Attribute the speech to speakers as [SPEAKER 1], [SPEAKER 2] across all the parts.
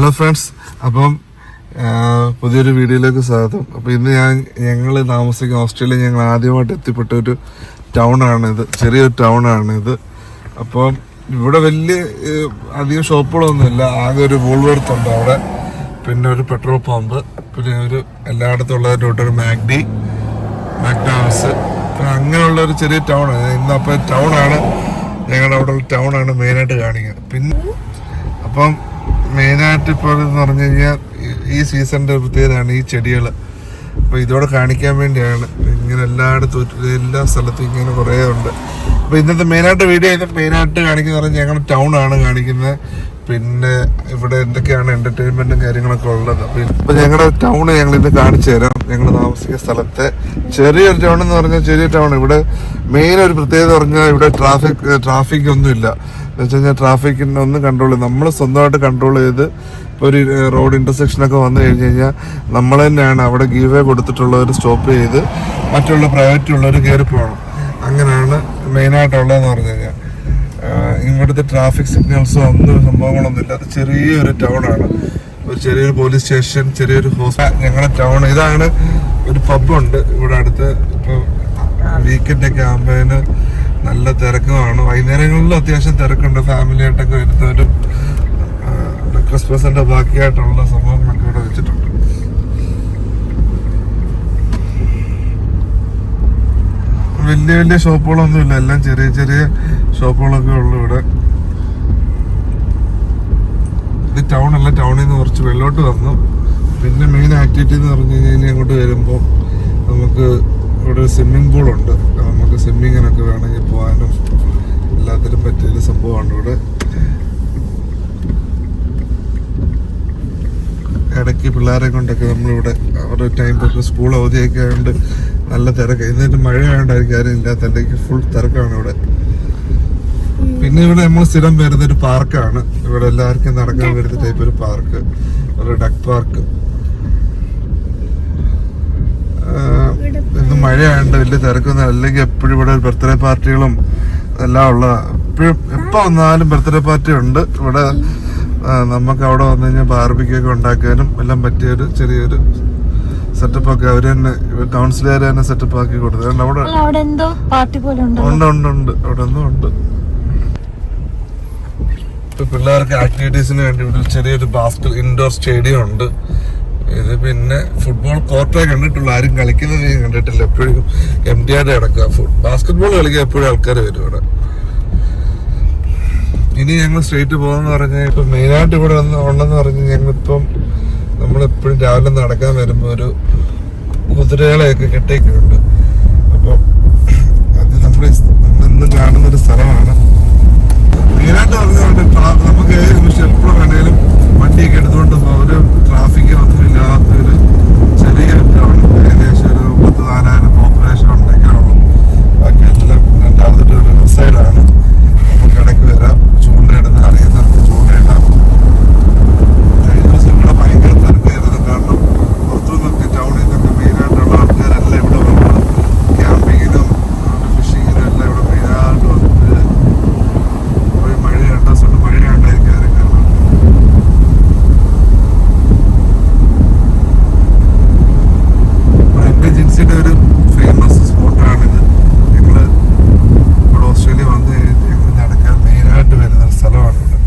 [SPEAKER 1] Hello friends അപ്പം പുതിയൊരു വീഡിയോയിലേക്ക് സ്വാഗതം. അപ്പോൾ ഇന്ന് ഞാൻ ഞങ്ങൾ താമസിക്കുന്ന ഓസ്ട്രേലിയ ഞങ്ങൾ ആദ്യമായിട്ട് എത്തിപ്പെട്ട ഒരു ടൗണാണിത് ചെറിയൊരു ടൗണാണിത് അപ്പം ഇവിടെ വലിയ അധികം ഷോപ്പുകളൊന്നുമില്ല. ആകെ ഒരു ഉണ്ട് അവിടെ. പിന്നെ ഒരു പെട്രോൾ പമ്പ്. പിന്നെ ഒരു എല്ലായിടത്തും ഉള്ളതിന്റെ ഒരു മാഗ്ഡി മാക്ഡോണൽസ് പിന്നെ അങ്ങനെയുള്ള ഒരു ചെറിയ ടൗണാണ് അപ്പം ടൗണാണ് ഞങ്ങളുടെ അവിടെ ഉള്ള ടൗണാണ് മെയിനായിട്ട് കാണിക്കുന്നത്. പിന്നെ അപ്പം മെയിനായിട്ട് ഇപ്പോൾ എന്ന് പറഞ്ഞു കഴിഞ്ഞാൽ ഈ- സീസണിന്റെ പ്രത്യേകതയാണ് ഈ ചെടികൾ അപ്പോൾ ഇതോടെ കാണിക്കാൻ വേണ്ടിയാണ്. ഇങ്ങനെ എല്ലായിടത്തും എല്ലാ സ്ഥലത്തും ഇങ്ങനെ കുറേ ഉണ്ട്. അപ്പോൾ ഇന്നത്തെ മെയിനായിട്ട് വീഡിയോ ഇത് മെയിനായിട്ട് കാണിക്കുന്ന പറഞ്ഞാൽ ഞങ്ങളുടെ ടൗൺ ആണ് കാണിക്കുന്നത്. പിന്നെ ഇവിടെ എന്തൊക്കെയാണ് എന്റർടൈൻമെന്റും കാര്യങ്ങളൊക്കെ ഉള്ളത്. അപ്പോൾ ഇപ്പോൾ ഞങ്ങളുടെ ടൗൺ ഞങ്ങൾ കാണിച്ചു തരാം. ഞങ്ങൾ താമസിക്കുന്ന സ്ഥലത്തെ ചെറിയൊരു ടൗൺ എന്ന് പറഞ്ഞാൽ ചെറിയ ടൗൺ ഇവിടെ മെയിൻ ഒരു പ്രത്യേകത പറഞ്ഞാൽ ഇവിടെ ട്രാഫിക് ട്രാഫിക് ഒന്നുമില്ല. വെച്ച് കഴിഞ്ഞാൽ ട്രാഫിക്കിന്റെ ഒന്നും കൺട്രോൾ ചെയ്ത് നമ്മൾ സ്വന്തമായിട്ട് കൺട്രോൾ ചെയ്ത് ഒരു റോഡ് ഇന്റർസെക്ഷനൊക്കെ വന്നു കഴിഞ്ഞ് കഴിഞ്ഞാൽ നമ്മൾ തന്നെയാണ് അവിടെ ഗീവ് കൊടുത്തിട്ടുള്ളവർ സ്റ്റോപ്പ് ചെയ്ത് മറ്റുള്ള പ്രൈവറ്റ് ഉള്ളവർ കയറി പോകണം അങ്ങനെയാണ് മെയിനായിട്ടുള്ളതെന്ന് പറഞ്ഞു കഴിഞ്ഞാൽ ഇവിടുത്തെ ട്രാഫിക് സിഗ്നൽസോ ഒന്നും സംഭവങ്ങളൊന്നും ഇല്ല അത് ചെറിയൊരു ടൗണാണ് ഒരു ചെറിയൊരു പോലീസ് സ്റ്റേഷൻ ചെറിയൊരു ഹോസ്പിറ്റൽ ഞങ്ങളുടെ ടൗൺ ഇതാണ് ഒരു പബ്ബുണ്ട് ഇവിടെ അടുത്ത് ഇപ്പോൾ വീക്കെൻഡൊക്കെ ആകുമ്പോഴേന് നല്ല തിരക്കുമാണ് വൈകുന്നേരങ്ങളിലും അത്യാവശ്യം തിരക്കുണ്ട്. ഫാമിലി ആയിട്ടൊക്കെ വരുന്നവരും ക്രിസ്മസിന്റെ ബാക്കിയായിട്ടുള്ള സംഭവങ്ങളൊക്കെ ഇവിടെ വെച്ചിട്ടുണ്ട്. വലിയ വലിയ ഷോപ്പുകളൊന്നും ഇല്ല. എല്ലാം ചെറിയ ചെറിയ ഷോപ്പുകളൊക്കെ ഉള്ളു ഇവിടെ. ഇത് ടൗൺ അല്ല ടൗണിൽ നിന്ന് കുറച്ച് വെള്ളോട്ട് വന്നു. പിന്നെ മെയിൻ ആക്ടിവിറ്റി എന്ന് പറഞ്ഞു കഴിഞ്ഞാൽ അങ്ങോട്ട് വരുമ്പോൾ നമുക്ക് ഇവിടെ ഒരു സ്വിമ്മിംഗ് പൂളുണ്ട് നമുക്ക് സ്വിമ്മിങ്ങിനൊക്കെ വേണമെങ്കിൽ പോകാനും എല്ലാത്തിനും പറ്റിയൊരു സംഭവമാണ് ഇവിടെ. ഇടയ്ക്ക് പിള്ളേരെ കൊണ്ടൊക്കെ നമ്മളിവിടെ അവരുടെ ടൈം പോയിട്ട് സ്കൂൾ അവധിയൊക്കെ ആയതുകൊണ്ട് നല്ല തിരക്ക്. എന്നിട്ട് മഴ ആയതുകൊണ്ടായിരിക്കും ആരും ഇല്ലാത്ത അല്ലെങ്കിൽ ഫുൾ തിരക്കാണ് ഇവിടെ. പിന്നെ ഇവിടെ നമ്മൾ സ്ഥിരം വരുന്ന ഒരു പാർക്കാണ് ഇവിടെ എല്ലാവർക്കും നടക്കാൻ വരുന്ന ടൈപ്പ് ഒരു പാർക്ക് ഒരു ഡക്ക് പാർക്ക് ഇന്ന് മഴയായതുകൊണ്ട് വലിയ തിരക്കൊന്നും അല്ലെങ്കിൽ എപ്പോഴും ഇവിടെ ബർത്ത്ഡേ പാർട്ടികളും എല്ലാം ഉള്ള എപ്പോഴും എപ്പോ വന്നാലും ബർത്ത്ഡേ പാർട്ടി ഉണ്ട്. ഇവിടെ നമുക്ക് അവിടെ വന്നു കഴിഞ്ഞാൽ ബാർബിക്കൊക്കെ ഉണ്ടാക്കാനും എല്ലാം പറ്റിയൊരു ചെറിയൊരു സെറ്റപ്പ് ഒക്കെ അവർ തന്നെ കൗൺസിലർ തന്നെ സെറ്റപ്പ് ആക്കി കൊടുത്തു അവിടെ
[SPEAKER 2] ഉണ്ട്?
[SPEAKER 1] ഉണ്ട് ഉണ്ട് അവിടെ ഒന്നും ഉണ്ട്. പിള്ളേർക്ക് ആക്ടിവിറ്റീസിന് വേണ്ടി ഇവിടെ ചെറിയൊരു ബാസ്കറ്റ് ഇൻഡോർ സ്റ്റേഡിയം ഉണ്ട്. ഇത് പിന്നെ ഫുട്ബോൾ കോർട്ടേ കണ്ടിട്ടുള്ളൂ ആരും കളിക്കുന്നത് ഞാൻ കണ്ടിട്ടില്ല. എപ്പോഴും എം ഡി ആടെ കിടക്കുക ബാസ്കറ്റ് ബോൾ കളിക്കാൻ എപ്പോഴും ആൾക്കാർ വരും ഇവിടെ. ഇനി ഞങ്ങൾ സ്ട്രേറ്റ് പോകാന്ന് പറഞ്ഞാൽ ഇപ്പൊ മെയിനായിട്ട് ഇവിടെ വന്ന് പറഞ്ഞ് ഞങ്ങളിപ്പം നമ്മളെപ്പോഴും രാവിലെ നടക്കാൻ വരുമ്പോൾ ഒരു കുതിരകളെയൊക്കെ കെട്ടിയൊക്കെയുണ്ട് അപ്പോൾ അത് നമ്മൾ നമ്മളെന്നും കാണുന്ന ഒരു സ്ഥലമാണ്. മെയിനായിട്ട് പറഞ്ഞുകൊണ്ട് നമുക്ക് ഏത് നിമിഷം എപ്പോഴും വേണേലും വണ്ടിയൊക്കെ എടുത്തുകൊണ്ട് ഒരു ട്രാഫിക് ഒന്നും ഇല്ലാത്തൊരു ചെറിയ ടൗൺ ഏകദേശം ഒരു പത്ത് നാലായിരം പോപ്പുലേഷൻ ഉണ്ടെങ്കിൽ ഉള്ളൂ ബാക്കി എല്ലാം രണ്ടാമത്തെ ഒരു സൈഡാണ് നമുക്ക് ഇടയ്ക്ക് വരാം ചൂണ്ടയിടുന്ന അറിയുന്നവർക്ക് ചൂണ്ടയിടാം കഴിഞ്ഞ ദിവസം ഇവിടെ ഭയങ്കര തിരക്കായിരുന്നു കാരണം പുറത്തുനിന്നൊക്കെ ടൗണിൽ നിന്നൊക്കെ മെയിനായിട്ടുള്ള ആൾക്കാരെല്ലാം ഇവിടെ വന്ന് ക്യാമ്പിങ്ങിനും ഫിഷിങ്ങിനും എല്ലാം ഇവിടെ മെയിനായിട്ട് വന്നിട്ട് പോയി മഴ രണ്ടു ദിവസം കൊണ്ട് മഴയുണ്ടായിരിക്കും ആരും കാരണം എന്റെ ഏജൻസിയുടെ ഒരു ഫേമസ് സ്പോട്ടാണിത് ഞങ്ങൾ ഇവിടെ ഓസ്ട്രേലിയ വന്ന് കഴിഞ്ഞ് ഞങ്ങൾ നടക്കാൻ മെയിനായിട്ട് വരുന്ന ഒരു സ്ഥലമാണ് ഇവിടെ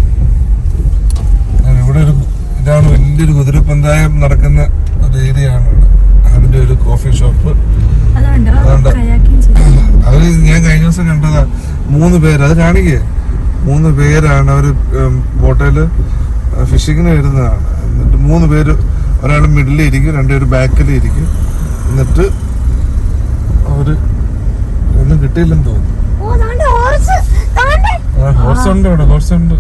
[SPEAKER 1] ഞാൻ ഇവിടെ ഒരു ഇതാണ് വലിയൊരു കുതിരപ്പന്തായം നടക്കുന്ന ഒരു ഏരിയയാണ് ഇവിടെ അതിന്റെ ഒരു കോഫി ഷോപ്പ്
[SPEAKER 2] അതുകൊണ്ട്
[SPEAKER 1] അവർ ഞാൻ കഴിഞ്ഞ ദിവസം കണ്ടതാ. മൂന്ന് പേര് അത് കാണിക്കേ. മൂന്ന് പേരാണ് അവർ ബോട്ടയിൽ ഫിഷിങ്ങിന് വരുന്നതാണ്. എന്നിട്ട് മൂന്ന് പേര് ഒരാൾ മിഡിൽ ഇരിക്കും രണ്ടുപേര് ബാക്കിൽ ഇരിക്കും എന്നിട്ട് അവർ ഒന്നും കിട്ടിയില്ലെന്ന് തോന്നുന്നു.
[SPEAKER 2] ഹോർസ്
[SPEAKER 1] ഉണ്ട് അവിടെ ഹോർസ് ഉണ്ട്.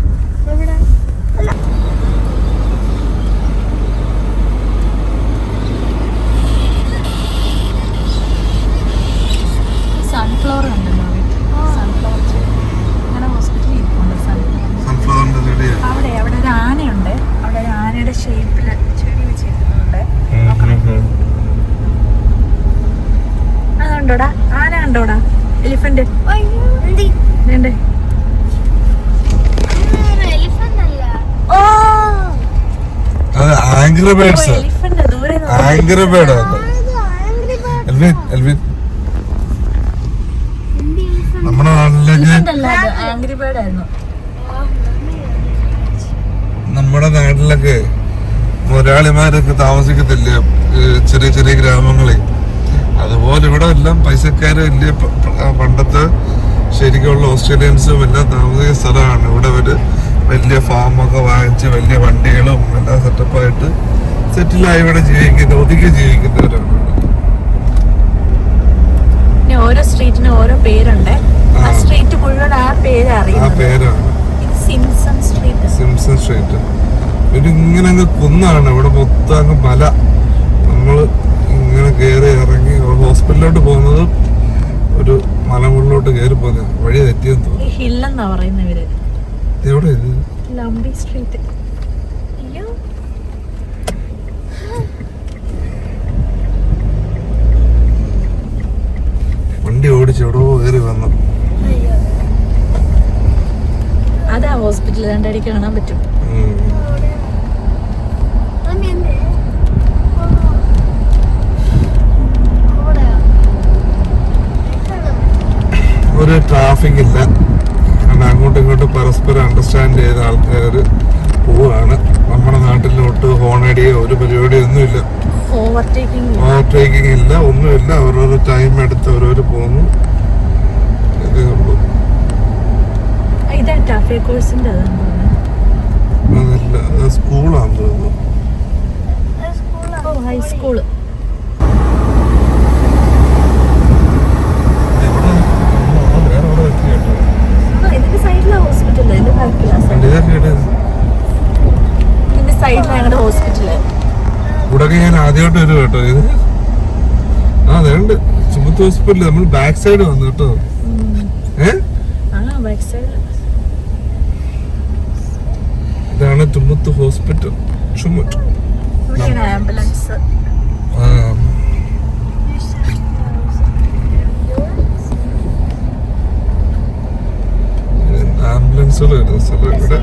[SPEAKER 1] ആംഗ്രി ബേർഡ്സ്
[SPEAKER 2] എലിഫന്റ് ദൂരെ നിന്ന്
[SPEAKER 1] ആംഗ്രി എൽവിൻ എൽവിൻ നമ്മുടെ നാട്ടിലേക്ക്
[SPEAKER 2] അല്ല ആംഗ്രി ബേർഡ് ആയിരുന്നു.
[SPEAKER 1] നമ്മുടെ നാട്ടിലൊക്കെ മുതലാളിമാരൊക്കെ താമസിക്കത്തില്ലേ? ചെറിയ ചെറിയ ഗ്രാമങ്ങളിൽ. അതുപോലെ ഇവിടെ എല്ലാം പൈസക്കാര് പ- പണ്ടത്തെ ശരിക്കുള്ള ഓസ്ട്രേലിയൻസും എല്ലാം താമസിക്കുന്ന സ്ഥലമാണ്. ഇവിടെ ഒരു വലിയ ഫാമൊക്കെ വാങ്ങിച്ച് വലിയ വണ്ടികളും എല്ലാം സെറ്റപ്പായിട്ട് സെറ്റിലായി ഇവിടെ ജീവിക്കുന്ന ഒതുക്കി ജീവിക്കുന്നവരാണ്.
[SPEAKER 2] ഓരോ സ്ട്രീറ്റിന് ഓരോ പേരുണ്ട്. ആ. സ്ട്രീറ്റ് മുഴുവൻ ആ പേര്
[SPEAKER 1] ആ പേരാണ്.
[SPEAKER 2] Simpson Street.
[SPEAKER 1] Simpson Street. ഇത് ഇങ്ങനെ അങ്ങ് കുന്നാണ്. ഇവിടെ മൊത്തം അങ്ങ് മല. നമ്മൾ ഇങ്ങനെ കയറി ഇറങ്ങി ഹോസ്പിറ്റലിലോട്ട് പോകുന്നത് ഒരു മലമുകളിലോട്ട് കയറി പോകുന്നത് വഴി തെറ്റിയെന്ന് തോന്നുന്നു.
[SPEAKER 2] ഹില്ലെന്നാ പറയുന്നവര്
[SPEAKER 1] എവിടെ ഇത്?
[SPEAKER 2] Lumby Street.
[SPEAKER 1] വണ്ടി ഓടിച്ചോടോ കയറി വന്നു.
[SPEAKER 2] അതാ ഹോസ്പിറ്റലിൽ രണ്ടടി കാണാൻ പറ്റും.
[SPEAKER 1] ഒരു ട്രാഫിക് ഇല്ല. അങ്ങോട്ടും ഇങ്ങോട്ടും പരസ്പരം അണ്ടർസ്റ്റാൻഡ് ചെയ്ത ആൾക്കാർ പോവാണ്. നമ്മുടെ നാട്ടിലോട്ട് ഹോണടിയോ ഒരു പരിപാടിയോ ഒന്നുമില്ല
[SPEAKER 2] ഓവർടേക്കിംഗ്
[SPEAKER 1] ഇല്ല ഒന്നുമില്ല. അവരോരോ ടൈം എടുത്ത് അവരവർ പോകുന്നു ഇതേ ഉള്ളൂ. അതല്ല സ്കൂളാന്ന് തോന്നുന്നു.
[SPEAKER 2] ഹൈസ്കൂൾ സൈഡിലാ ബാക്കിലാ? ഇതിന്റെ സൈഡിലാ ഞങ്ങളുടെ
[SPEAKER 1] ഹോസ്പിറ്റൽ ഞാൻ ആദ്യമായിട്ട് വരും കേട്ടോ. ഇത് ആ അതുണ്ട് നമ്മൾ ബാക്ക് സൈഡ് വന്നു കേട്ടോ. ഇതാണ് ചുമത്ത് ഹോസ്പിറ്റൽ.
[SPEAKER 2] ആംബുലൻസ്.
[SPEAKER 1] ആംബുലൻസുകൾ വരുന്ന സ്ഥലം ഇവിടെ.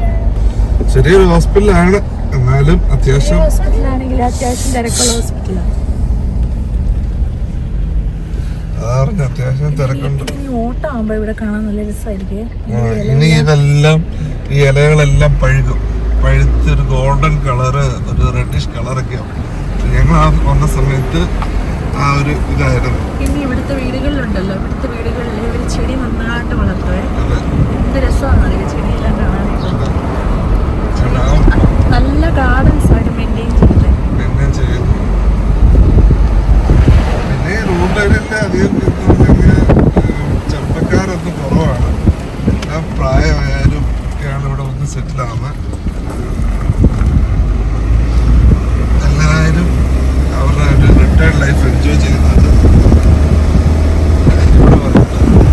[SPEAKER 1] ചെറിയൊരു ഹോസ്പിറ്റലാണ്. എന്നാലും അത്യാവശ്യം
[SPEAKER 2] ഹോസ്പിറ്റലാണെങ്കിൽ അത്യാവശ്യം തിരക്കുള്ള ഹോസ്പിറ്റലാണ്
[SPEAKER 1] അതാറിന് അത്യാവശ്യം തിരക്കുണ്ട്.
[SPEAKER 2] ഇനി ഇവിടെ കാണാൻ നല്ല രസമായിരിക്കും
[SPEAKER 1] ഇനി ഇതെല്ലാം ഈ ഇലകളെല്ലാം പഴുകും പഴുത്ത് ഒരു ഗോൾഡൻ കളറ് ഒരു റെഡിഷ് കളറൊക്കെ ആവും. ഞങ്ങൾ ആ വന്ന സമയത്ത് ആ ഒരു ഇതായിരുന്നു.
[SPEAKER 2] ഇവിടുത്തെ വീടുകളിലുണ്ടല്ലോ. ഇവിടുത്തെ വീടുകളിൽ ഇവർ ചെടി നന്നായിട്ട് വളർത്തുവേ. എന്ത് രസമാണെന്നറിയോ? ചെടിയെല്ലാം
[SPEAKER 1] ചേട്ടാ,
[SPEAKER 2] നല്ല ഗാർഡൻസ് ആയിട്ട് മെയിന്റെയിൻ ചെയ്യുന്നത്
[SPEAKER 1] പിന്നെ ചെയ്യുന്നു പിന്നെ ഈ റോഡിലൊക്കെ അധികം ചെറുപ്പക്കാരൊന്നും കുറവാണ്. എല്ലാം പ്രായമായാലും ഒക്കെയാണ് ഇവിടെ വന്ന് സെറ്റിൽ ആവുന്നത്. എല്ലാവരും അവരുടെ റിട്ടയർഡ് ലൈഫ് എൻജോയ് ചെയ്യുന്നത് ഇവിടെ വന്നിട്ട് ഇവിടെ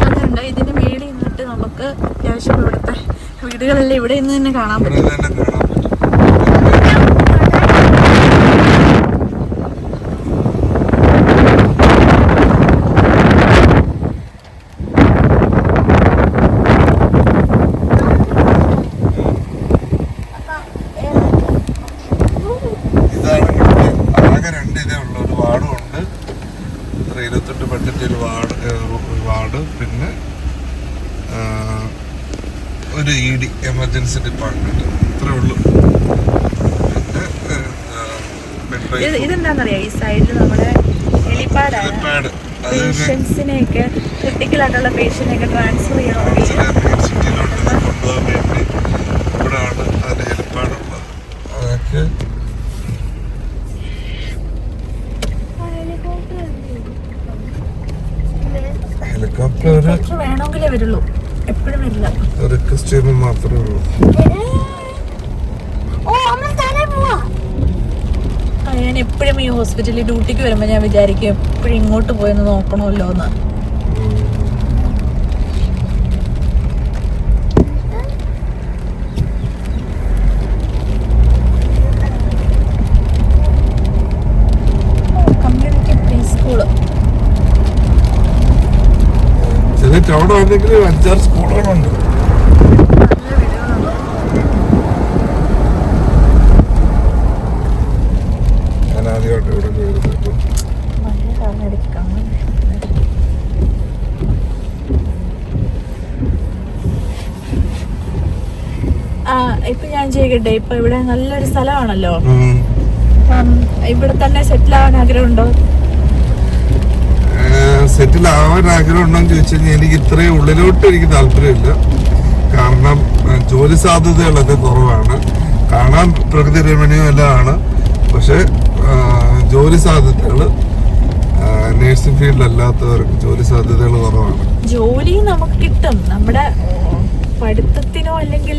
[SPEAKER 2] അതുണ്ട് ഇതിന്റെ മേളിൽ നിന്നിട്ട് നമുക്ക് അത്യാവശ്യം ഇവിടുത്തെ വീടുകളെല്ലാം ഇവിടെ ഇന്ന് തന്നെ കാണാൻ പറ്റും
[SPEAKER 1] ഇതാണ് ഇവിടുത്തെ ആകെ രണ്ട് ഇതേ ഉള്ള ഒരു വാർഡും ഉണ്ട് ഇത്ര ഇരുപത്തെട്ട് ബഡ്ജറ്റ് ഒരു വാർഡ് ഏഹ്, ഒരു വാർഡ് പിന്നെ ആ, ഒരു ഇ ഡി എമർജൻസി ഡിപ്പാർട്ട്മെന്റ് ഇത്രേ ഉള്ളൂ പിന്നെ
[SPEAKER 2] ഇത് ഇതെന്താണെന്നറിയാം ഈ സൈഡിൽ നമ്മുടെ
[SPEAKER 1] ഹെലിപാഡാണ്
[SPEAKER 2] പേഷ്യൻസിനെയൊക്കെ ക്രിട്ടിക്കൽ ആയിട്ടുള്ള പേഷ്യന്റെയൊക്കെ ട്രാൻസ്ഫർ ചെയ്യണമെങ്കിൽ ഹോസ്പിറ്റലിൽ ഡ്യൂട്ടിക്ക് വരുമ്പോൾ ഞാൻ വിചാരിക്കും എപ്പോഴും ഇങ്ങോട്ട് പോയെന്ന് നോക്കണമല്ലോ എന്ന്.
[SPEAKER 1] ചെറിയ ടൗൺ അഞ്ചാറ് സ്കൂളുകളുണ്ട്.
[SPEAKER 2] ചെയ്യട്ടെ ഇപ്പൊ ഇവിടെ നല്ലൊരു സ്ഥലമാണല്ലോ. ഇവിടെ തന്നെ സെറ്റിൽ ആവാൻ ആഗ്രഹമുണ്ടോ?
[SPEAKER 1] സെറ്റിൽ ആവാൻ ആഗ്രഹം ഉണ്ടോ എന്ന് ചോദിച്ചു കഴിഞ്ഞാൽ എനിക്ക് ഇത്രയും ഉള്ളിലോട്ട് എനിക്ക് താല്പര്യമില്ല. കാരണം ജോലി സാധ്യതകളൊക്കെ കുറവാണ്. കാണാൻ പ്രകൃതി രമണീയം എല്ലാമാണ് പക്ഷെ ജോലി സാധ്യതകൾ നേഴ്സിംഗ് ഫീൽഡിലല്ലാത്തവർക്ക് ജോലി സാധ്യതകൾ കുറവാണ്.
[SPEAKER 2] ജോലി നമുക്ക് കിട്ടും. നമ്മുടെ പഠിത്തത്തിനോ അല്ലെങ്കിൽ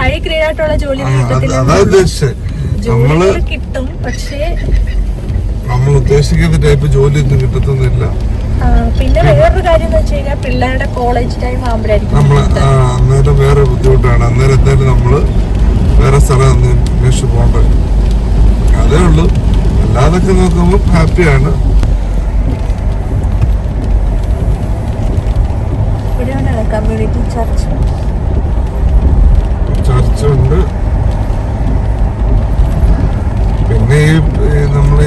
[SPEAKER 2] ഹൈ ഗ്രേഡ് ആയിട്ടുള്ള ജോലി നമ്മൾ കിട്ടും പക്ഷേ
[SPEAKER 1] നമ്മൾ ഉദ്ദേശിക്കുന്ന ടൈപ്പ് ജോലിയൊന്നും കിട്ടത്തൊന്നുമില്ല.
[SPEAKER 2] ആ, പിന്നെ വേറൊരു കാര്യം എന്ന് വെച്ച് കഴിഞ്ഞാൽ പിള്ളേരുടെ കോളേജ് ടൈം ആകുമ്പോഴായിരിക്കും
[SPEAKER 1] നമ്മൾ അന്നേരം വേറെ ബുദ്ധിമുട്ടാണ്. അന്നേരം എന്തായാലും നമ്മൾ വേറെ സ്ഥലം ഒന്ന് അന്വേഷിച്ച് പോകേണ്ടത് അതേ ഉള്ളൂ. അല്ലാതൊക്കെ നോക്കുമ്പോൾ ഹാപ്പിയാണ്
[SPEAKER 2] കമ്മ്യൂണിറ്റി ചർച്ച്.
[SPEAKER 1] ചർച്ചുണ്ട്. പിന്നെ ഈ നമ്മൾ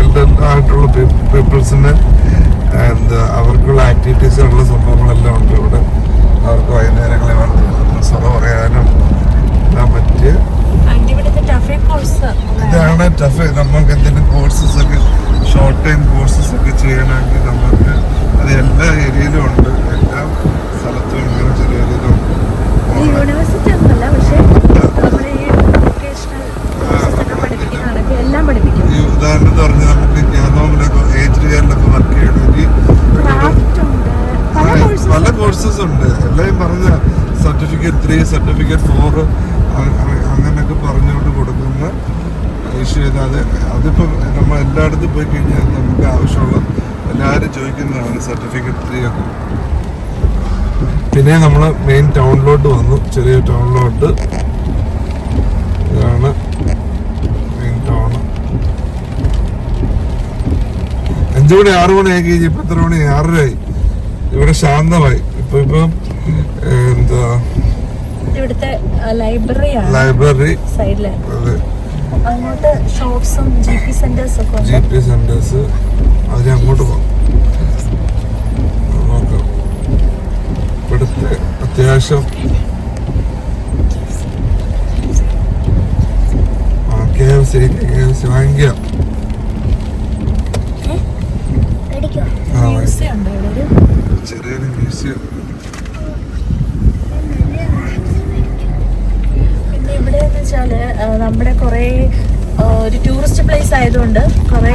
[SPEAKER 1] എൽഡർ ആയിട്ടുള്ള പീപ്പിൾസിന് എന്താ അവർക്കുള്ള ആക്ടിവിറ്റീസുള്ള സംഭവങ്ങളെല്ലാം ഉണ്ട് ഇവിടെ. അവർക്ക് വൈകുന്നേരങ്ങളെ സ്വറ പറയാനും എല്ലാം പറ്റിയ. ഇതാണ് ടഫ് നമുക്ക് എന്തെങ്കിലും കോഴ്സസ് ഒക്കെ ഷോർട്ട് ടൈം കോഴ്സസ് ഒക്കെ ചെയ്യണമെങ്കിൽ നമുക്ക് അത് എല്ലാ ഏരിയയിലും ഉണ്ട് എല്ലാ സ്ഥലത്തും ഇങ്ങനെ ചെറിയ ഇതുണ്ട്
[SPEAKER 2] യൂണിവേഴ്സിറ്റി ഒന്നുമല്ല പക്ഷേ നമ്മുടെ ഈ വൊക്കേഷണൽ കോഴ്സസ് ഒക്കെ പഠിപ്പിക്കുന്നതാണെങ്കിൽ എല്ലാം പഠിപ്പിക്കും
[SPEAKER 1] ഈ ഉദാഹരണത്തിന് പറഞ്ഞാൽ നമുക്ക് ഗ്യാനോമിലൊക്കെ ഏജ് കെയറിലൊക്കെ വർക്ക് ചെയ്യണമെങ്കിൽ
[SPEAKER 2] ക്രാഫ്റ്റ് ഉണ്ട് പല കോഴ്സസ്
[SPEAKER 1] പല കോഴ്സസ് ഉണ്ട് എല്ലാം പറഞ്ഞ സർട്ടിഫിക്കറ്റ് ത്രീ സർട്ടിഫിക്കറ്റ് ഫോർ അങ്ങനെയൊക്കെ പറഞ്ഞുകൊണ്ട് കൊടുക്കുന്ന ഇഷ്യൂ ചെയ്ത് അത് അതിപ്പോൾ നമ്മൾ എല്ലായിടത്തും പോയി കഴിഞ്ഞാൽ നമുക്ക് ആവശ്യമുള്ള എല്ലാവരും ചോദിക്കുന്നതാണ് സർട്ടിഫിക്കറ്റ് ത്രീ ഒക്കെ. പിന്നെ നമ്മൾ മെയിൻ ടൗണിലോട്ട് വന്നു. ചെറിയ ടൗണിലോട്ട് ഇതാണ് മെയിൻ ടൗൺ അഞ്ചു മണി ആറു മണി ആയി കഴിഞ്ഞ് ഇപ്പം എത്ര മണി? ആറരയായി ഇവിടെ ശാന്തമായി. ഇപ്പൊ ഇപ്പം എന്താ?
[SPEAKER 2] ഇവിടുത്തെ ലൈബ്രറിയാണ്
[SPEAKER 1] ലൈബ്രറി
[SPEAKER 2] സൈഡിലെ
[SPEAKER 1] അതെ.
[SPEAKER 2] അങ്ങോട്ട് ഷോപ്സും ജി പി സെന്റേഴ്സ് ഒക്കെ
[SPEAKER 1] ജി പി സെന്റേഴ്സ് അതിന് അങ്ങോട്ട് പോകാം. നോക്കാം. ഇവിടുത്തെ അത്യാവശ്യം K F C K F C വാങ്ങിക്കാം ചെറിയൊരു മ്യൂസിയം
[SPEAKER 2] പിന്നെ ഇവിടെ എന്ന് വെച്ചാൽ നമ്മുടെ കുറെ ഒരു ടൂറിസ്റ്റ് പ്ലേസ് ആയതുകൊണ്ട് കുറെ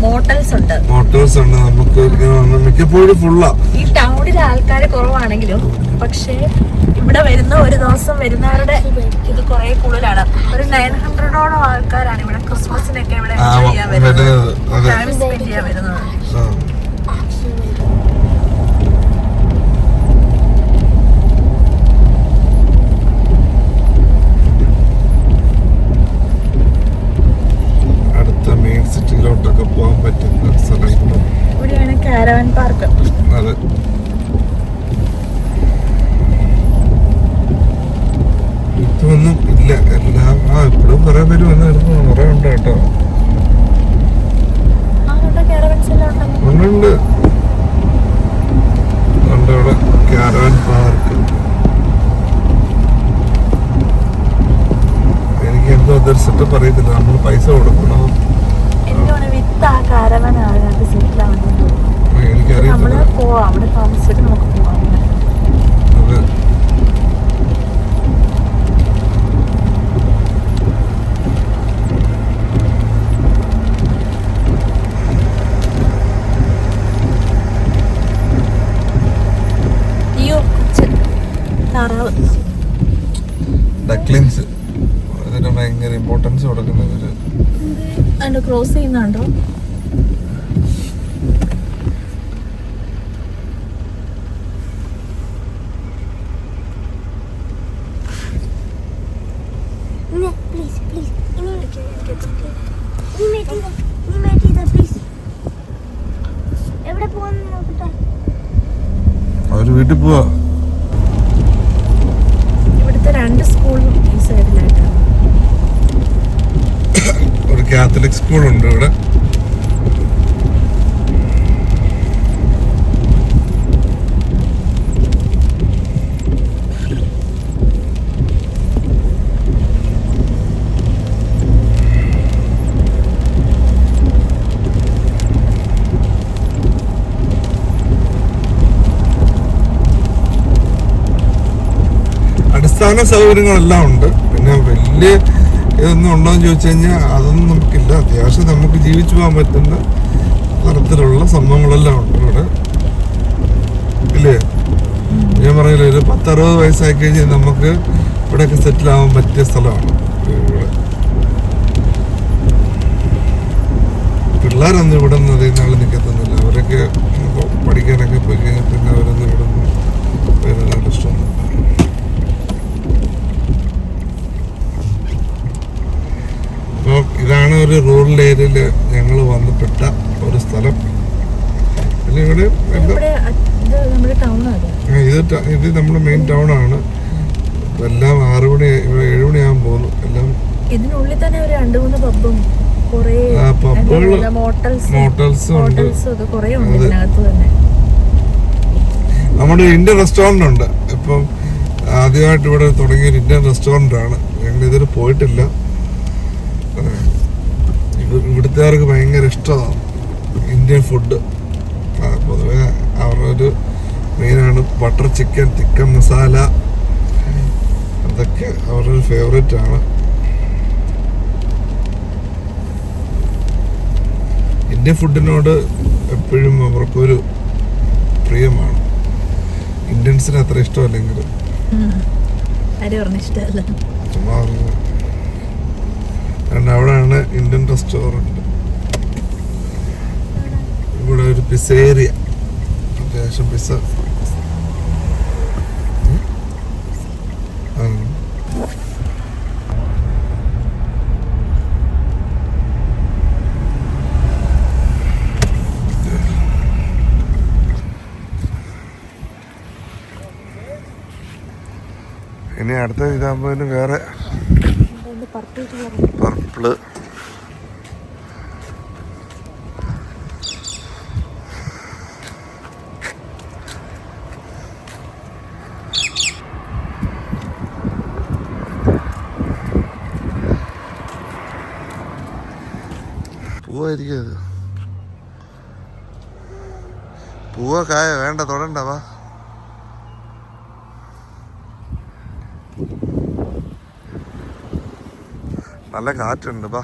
[SPEAKER 2] മോട്ടൽസ് ഉണ്ട്.
[SPEAKER 1] മോട്ടൽസ് ഉണ്ട് നമുക്ക് മിക്കപ്പോഴും ഫുള്ളാ
[SPEAKER 2] ഈ ടൗണിൽ ആൾക്കാർ കുറവാണെങ്കിലും പക്ഷേ ഇവിടെ വരുന്ന ഒരു ദിവസം വരുന്നവരുടെ ഇത് കുറെ കൂടുതലാണ്. ഒരു നയൻ ഹൺഡ്രഡോളം ആൾക്കാരാണ് ഇവിടെ ക്രിസ്മസിനൊക്കെ ഇവിടെ. ടൈം സ്പെൻഡ് ചെയ്യാൻ വരുന്നത്
[SPEAKER 1] ആ. അടുത്ത മെയിൻ സിറ്റിയിലോട്ടൊക്കെ പോകാൻ പറ്റുന്ന സ്ഥലങ്ങളും
[SPEAKER 2] ഇവിടെയാണ് കാരവൻ പാർക്ക്
[SPEAKER 1] അതെ ഇതൊന്നും ഇല്ല എല്ലാം ആ ഇപ്പോഴും കുറെ പേര് വന്നിരുന്നു കുറെ ഉണ്ട് കേട്ടോ
[SPEAKER 2] അങ്ങോട്ട് കാരവൻസ് എല്ലാം ഉണ്ടല്ലോ
[SPEAKER 1] ഉണ്ട് ഉണ്ട് ഇവിടെ കാരവൻ പാർക്ക് എനിക്ക് എന്തോ അതൊരു സെറ്റപ്പ് അറിയത്തില്ല നമ്മൾ പൈസ കൊടുക്കണോ
[SPEAKER 2] എനിക്ക് തോന്നുന്നു വിത്ത് ആ കാരവൻ ആളുകൾക്ക് സെറ്റിൽ ആവുന്നത് നമ്മൾ അവിടെ താമസിച്ചിട്ട് നമുക്ക് പോകാം
[SPEAKER 1] ഡക്ലിങ്സ് അതിന് ഭയങ്കര ഇമ്പോർട്ടൻസ് കൊടുക്കുന്ന ഒരു
[SPEAKER 2] ക്രോസ് ചെയ്യുന്നുണ്ടോ
[SPEAKER 3] No, please, please. നീ മേറ്റ് ചെയ്തോ. നീ മേറ്റ് ചെയ്തോ, please. എവിടെ പോകുന്നു നോക്കട്ടെ
[SPEAKER 1] അവർ വീട്ടിൽ പോവാ.
[SPEAKER 2] ഇവിടുത്തെ രണ്ട് സ്കൂളും ഈ സൈഡിലായിട്ടാണ്
[SPEAKER 1] ഒരു കാത്തലിക് സ്കൂളുണ്ട് ഇവിടെ. അടിസ്ഥാന സൗകര്യങ്ങളെല്ലാം ഉണ്ട്. പിന്നെ വലിയ ഇതൊന്നും ഉണ്ടോ എന്ന് ചോദിച്ചു കഴിഞ്ഞാൽ അതൊന്നും നമുക്കില്ല. അത്യാവശ്യം നമുക്ക് ജീവിച്ചു പോകാൻ പറ്റുന്ന തരത്തിലുള്ള സംഭവങ്ങളെല്ലാം ഉണ്ട് ഇവിടെ. ഇല്ലേ? ഞാൻ പറയില്ല ഒരു പത്തറുപത് വയസ്സായി കഴിഞ്ഞാൽ നമുക്ക് ഇവിടെയൊക്കെ സെറ്റിൽ ആവാൻ പറ്റിയ സ്ഥലമാണ് ഇവിടെ. പിള്ളേരൊന്നും ഇവിടെ നിന്ന് അധികം നാൾ നിൽക്കത്തൊന്നുമില്ല അവരൊക്കെ പഠിക്കാനൊക്കെ പോയി കഴിഞ്ഞാൽ പിന്നെ അവരൊന്നും ഇവിടെ നിന്ന് വരുന്നതിന് ഇഷ്ടമൊന്നുമില്ല അപ്പോൾ ഇതാണ് ഒരു റൂറൽ ഏരിയയിൽ ഞങ്ങൾ വന്നപ്പെട്ട ഒരു സ്ഥലം. പിന്നെ ഇവിടെ
[SPEAKER 2] ഇത്
[SPEAKER 1] ഇത്. നമ്മുടെ മെയിൻ ടൗൺ ആണ്. എല്ലാം ആറ് മണി ഏഴ് മണിയാകുമ്പോൾ പോകുന്നു. എല്ലാം
[SPEAKER 2] ഇതിനുള്ളിൽ തന്നെ ഒരു രണ്ട് മൂന്ന് പബ്ബും നമ്മുടെ
[SPEAKER 1] ഇന്ത്യൻ റെസ്റ്റോറന്റ് ഉണ്ട്. ഇപ്പം ആദ്യമായിട്ട് ഇവിടെ തുടങ്ങിയ ഇന്ത്യൻ റെസ്റ്റോറന്റ് ആണ്. ഞങ്ങൾ ഇതുവരെ പോയിട്ടില്ല. ഇവിടുത്തുകാർക്ക് ഭയങ്കര ഇഷ്ടമാണ് ഇന്ത്യൻ ഫുഡ് പൊതുവെ അവരുടെ ഒരു മെയിനാണ് ബട്ടർ ചിക്കൻ ചിക്കൻ മസാല അതൊക്കെ അവരുടെ ഒരു ഫേവറേറ്റ് ആണ്. ഇന്ത്യൻ ഫുഡിനോട് എപ്പോഴും അവർക്കൊരു പ്രിയമാണ്. ഇന്ത്യൻസിന് അത്ര ഇഷ്ടമല്ലെങ്കിൽ
[SPEAKER 2] ഉം. ആരും പറഞ്ഞ ഇഷ്ടമല്ല.
[SPEAKER 1] ചുമ്മാ കാരണം അവിടെയാണ് ഇന്ത്യൻ റെസ്റ്റോറന്റ് ഇവിടെ ഒരു പിസേറിയ അത്യാവശ്യം പിസ. ഇനി അടുത്ത ഇതാകുമ്പോൾ വേറെ പർപ്പിൾ പൂവായിരിക്കും അത്. പൂവ കായ വേണ്ട തൊടണ്ട വാ. നല്ല കാറ്റുണ്ട് ബാ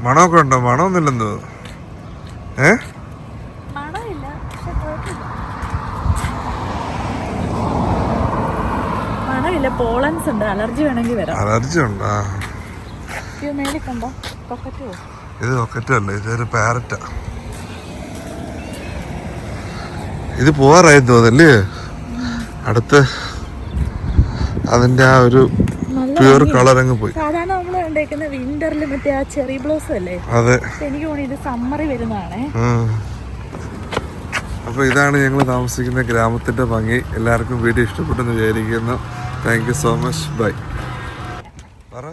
[SPEAKER 1] മണമൊക്കെ ഉണ്ടോ? മണമൊന്നുമില്ലെന്തോ ഏ?
[SPEAKER 2] പോളൻസ് ഉണ്ട്. അലർജി വേണമെങ്കിൽ വരാം.
[SPEAKER 1] അലർജി ഉണ്ടോ?
[SPEAKER 2] ഇത്
[SPEAKER 1] ഒക്കറ്റല്ല ഇതൊരു പാരറ്റാ. ഇത് പോവാറായിരുന്നു തോന്നല്ലേ അടുത്ത് അതിന്റെ ആ ഒരു പ്യൂർ കളർ അങ്ങ് പോയി.
[SPEAKER 2] സാധാരണ നമ്മൾ കണ്ടേക്കുന്ന വിന്ററിൽ മറ്റേ ആ ചെറി ബ്ലോസം അല്ലേ?
[SPEAKER 1] അതെ.
[SPEAKER 2] എനിക്ക് തോന്നി ഇത് സമ്മറിൽ വരുന്നതാണേ.
[SPEAKER 1] അപ്പൊ ഇതാണ് ഞങ്ങൾ താമസിക്കുന്ന ഗ്രാമത്തിന്റെ ഭംഗി. എല്ലാവർക്കും വീഡിയോ ഇഷ്ടപ്പെട്ടെന്ന് വിചാരിക്കുന്നു. Thank you so much bye പറ.